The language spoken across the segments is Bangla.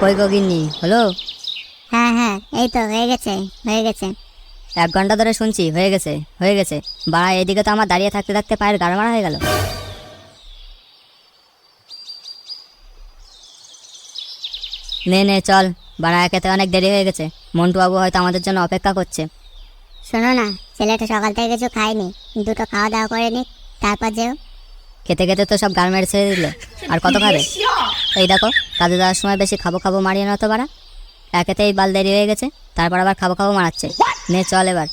কই গগিনি হলো? হ্যাঁ হ্যাঁ এই তো হয়ে গেছে হয়ে গেছে। এক ঘণ্টা ধরে শুনছি হয়ে গেছে হয়ে গেছে। বাড়া এদিকে তো আমার দাঁড়িয়ে থাকতে থাকতে পায়ের গাড় মারা হয়ে গেল। নে নে চল। বাড়া একেতে অনেক দেরি হয়ে গেছে। মন্টু বাবু হয়তো আমাদের জন্য অপেক্ষা করছে। শোনো না ছেলেটা সকাল থেকে কিছু খায়নি। দুটো খাওয়া দাওয়া করে নিক তারপর যেও। খেতে খেতে তো সব গাল মেরে ছেড়ে দিল। আর কত খাবে? এই দেখো কাজে যাওয়ার সময় বেশি খাব খাব মারিয়ে না তো বাড়া। একেতেই বাল দেরি হয়ে গেছে তারপর আবার খাব খাব মারাচ্ছে। নে চল এবার।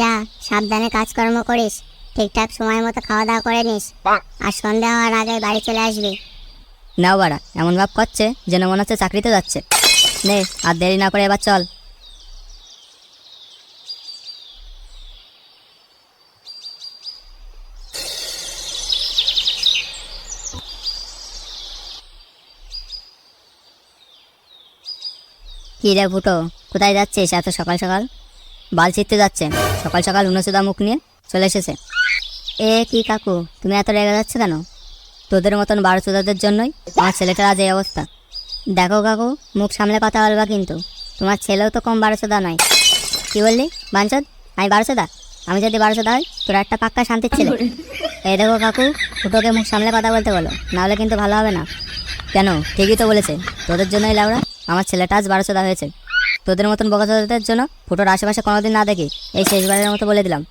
যা সাবধানে কাজকর্ম করিস ঠিকঠাক সময় মতো খাওয়া দাওয়া করে নিস। আর সন্ধ্যা হওয়ার আগে বাড়ি চলে আসবি। নাও বাড়া এমন ভাব করছে যেন মনে হচ্ছে চাকরিতে যাচ্ছে। নে আর দেরি না করে এবার চল। কি রে ফুটো? কোথায় যাচ্ছিস এত সকাল সকাল? বাল ছিটতে যাচ্ছে। সকাল সকাল উনসুদা মুখ নিয়ে চলে এসেছে। এ কি কাকু তুমি এত রেগে যাচ্ছ কেন? তোদের মতন বারো চোদাদের জন্যই আমার ছেলেটার আজ এই অবস্থা। দেখো কাকু মুখ সামলে কথা বলবা কিন্তু। তোমার ছেলেও তো কম বারো চোদা নয়। কি বললি বাঞ্চদ? আমি বারো চোদা আমি যদি বারো চোদা হই তোর একটা পাক্কা শান্তির ছেলে। এই দেখো কাকু ফুটোকে মুখ সামলে কথা বলতে বলো। নাহলে কিন্তু ভালো হবে না। কেন? ঠিকই তো বলেছে। তোদের জন্যই লাউড়া আমার ছেলেটা আজ বারো চোদা হয়েছে। তোদের মতন বকাচোদাদের জন্য ফুটোর আশেপাশে কোনোদিন না দেখি, এই শেষবারের মতো বলে দিলাম।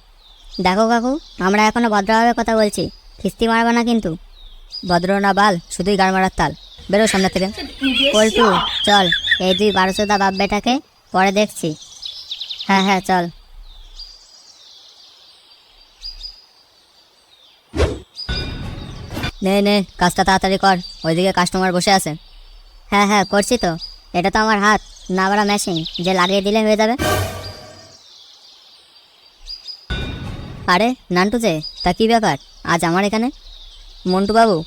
দেখো কাকু, আমরা এখনও ভদ্রভাবে কথা বলছি, খিস্তি মারবা না কিন্তু। ভদ্র না বাল, শুধুই গাড় মারার তাল। বেরো সামনে থেকে। পল্টু, চল, এই দুই বারোশোদা বাপ বেটাকে পরে দেখছি। হ্যাঁ হ্যাঁ চল। নে নে, কাজটা তাড়াতাড়ি কর। ওইদিকে কাস্টমার বসে আছে। হ্যাঁ হ্যাঁ করছি তো। এটা তো আমার হাত, না বাড়া মেশিন যে লাগিয়ে দিলে হয়ে যাবে। আরে, নান্টু যে, তা কী ব্যাপার? আজ আমার এখানে? মন্টু বাবু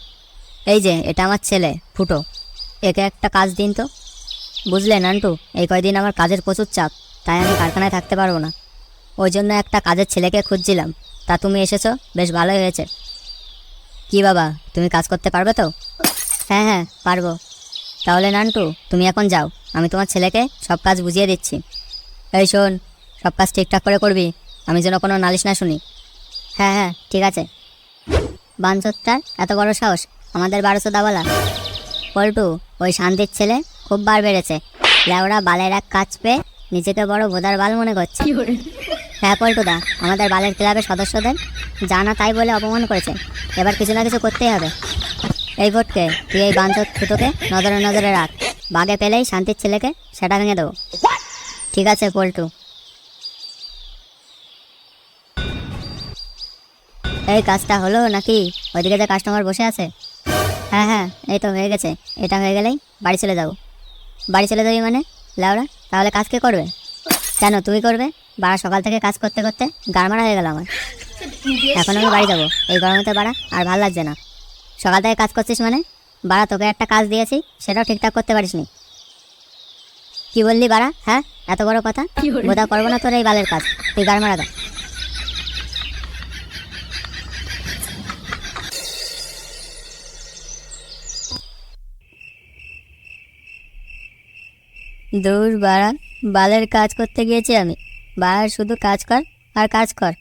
এই যে, এটা আমার ছেলে, ফুটো। একে একটা কাজ দিন তো। বুঝলে নান্টু, এই কয়দিন আমার কাজের প্রচুর চাপ, তাই আমি কারখানায় থাকতে পারব না। ওই জন্য একটা কাজের ছেলেকে খুঁজছিলাম। তা তুমি এসেছ? বেশ ভালোই হয়েছে। কি বাবা, তুমি কাজ করতে পারবে তো? হ্যাঁ হ্যাঁ পারব। তাহলে নান্টু, তুমি এখন যাও। আমি তোমার ছেলেকে সব কাজ বুঝিয়ে দিচ্ছি। এই শোন, সব কাজ ঠিকঠাক করে করবি। আমি যেন কোনো নালিশ না শুনি। হ্যাঁ হ্যাঁ ঠিক আছে। বাঞ্চত্তার এত বড় সাহস। আমাদের বারোশো দাবালা পল্টু, ওই শান্তির ছেলে খুব বার বেড়েছে। লেওড়া বালের এক কাজ পেয়ে নিজেকে বড় বোধার বাল মনে করছে। হ্যাঁ পল্টুদা আমাদের বালের ক্লাবের সদস্যদের জানা তাই বলে অপমান করেছে। এবার কিছু না কিছু করতেই হবে। এই ভোটকে, তুই এই বাঞ্চত ফুটোকে নজরে নজরে রাখ। বাগে পেলেই শান্তির ছেলেকে সেটা ভেঙে দেবো। ঠিক আছে, পল্টু। এই কাজটা হলো নাকি? ওইদিকে যে কাস্টমার বসে আছে? হ্যাঁ হ্যাঁ এই তো হয়ে গেছে। এটা হয়ে গেলেই বাড়ি চলে যাব। বাড়ি চলে যাবি মানে লাউরা? তাহলে কাজ কে করবে? কেন তুমি করবে? বাড়া সকাল থেকে কাজ করতে করতে গাড়মারা হয়ে গেল আমার। এখন আমি বাড়ি যাব। এই গরমেতে বাড়া আর ভালো লাগছে না। সকাল থেকে কাজ করছিস মানে? বাড়া তোকে একটা কাজ দিয়েছি সেটাও ঠিকঠাক করতে পারিসনি। কি বললি বাড়া? হ্যাঁ এত বড় কথা? বোধা করব না তোর এই বালের কাজ। তুই গাড়মারা দা। দূর বাড়া বালের কাজ করতে গিয়েছি আমি। বাড়া শুধু কাজ কর আর কাজ কর।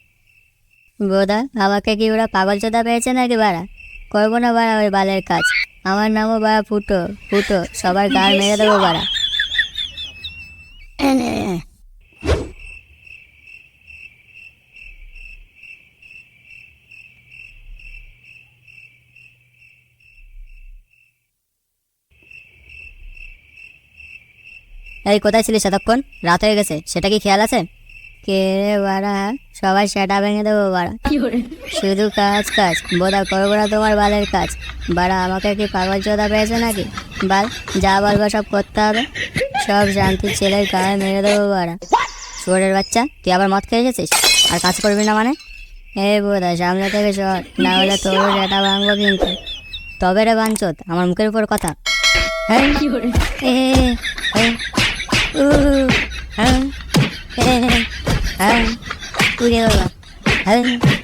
বোদা আমাকে কি ওরা পাগল চোদা পেয়েছে নাকি বাড়া? করব না বাড়া ওই বালের কাজ। আমার নামও বাড়া ফুটো ফুটো সবার গাল মেরে দেবো বাড়া। এই কোথায় ছিলিস এতক্ষণ? রাত হয়ে গেছে সেটা কি খেয়াল আছে? কে রে বাড়া সবাই সেটা ভেঙে দেবো বাড়া শুধু কাজ কাজ বোধা করব না তোমার বালের কাজ বাড়া আমাকে কি পাগল চোদা পেয়েছে নাকি বাল যা বলব সব করতে হবে সব শান্তির ছেলের গায়ে মেরে দেবো বাড়া শুয়ারের বাচ্চা তুই আবার মদ খেয়ে গেছিস আর কাজ করবি না মানে এ বোধা সামনে থেকে সর না হলে তোর এটা ভাঙবো কিন্তু তবে রে বাঞ্চত আমার মুখের উপর কথা হ্যাঁ এ, হ্যাঁ হ্যাঁ হ্যাঁ উড়ে বাবা হ্যাঁ উ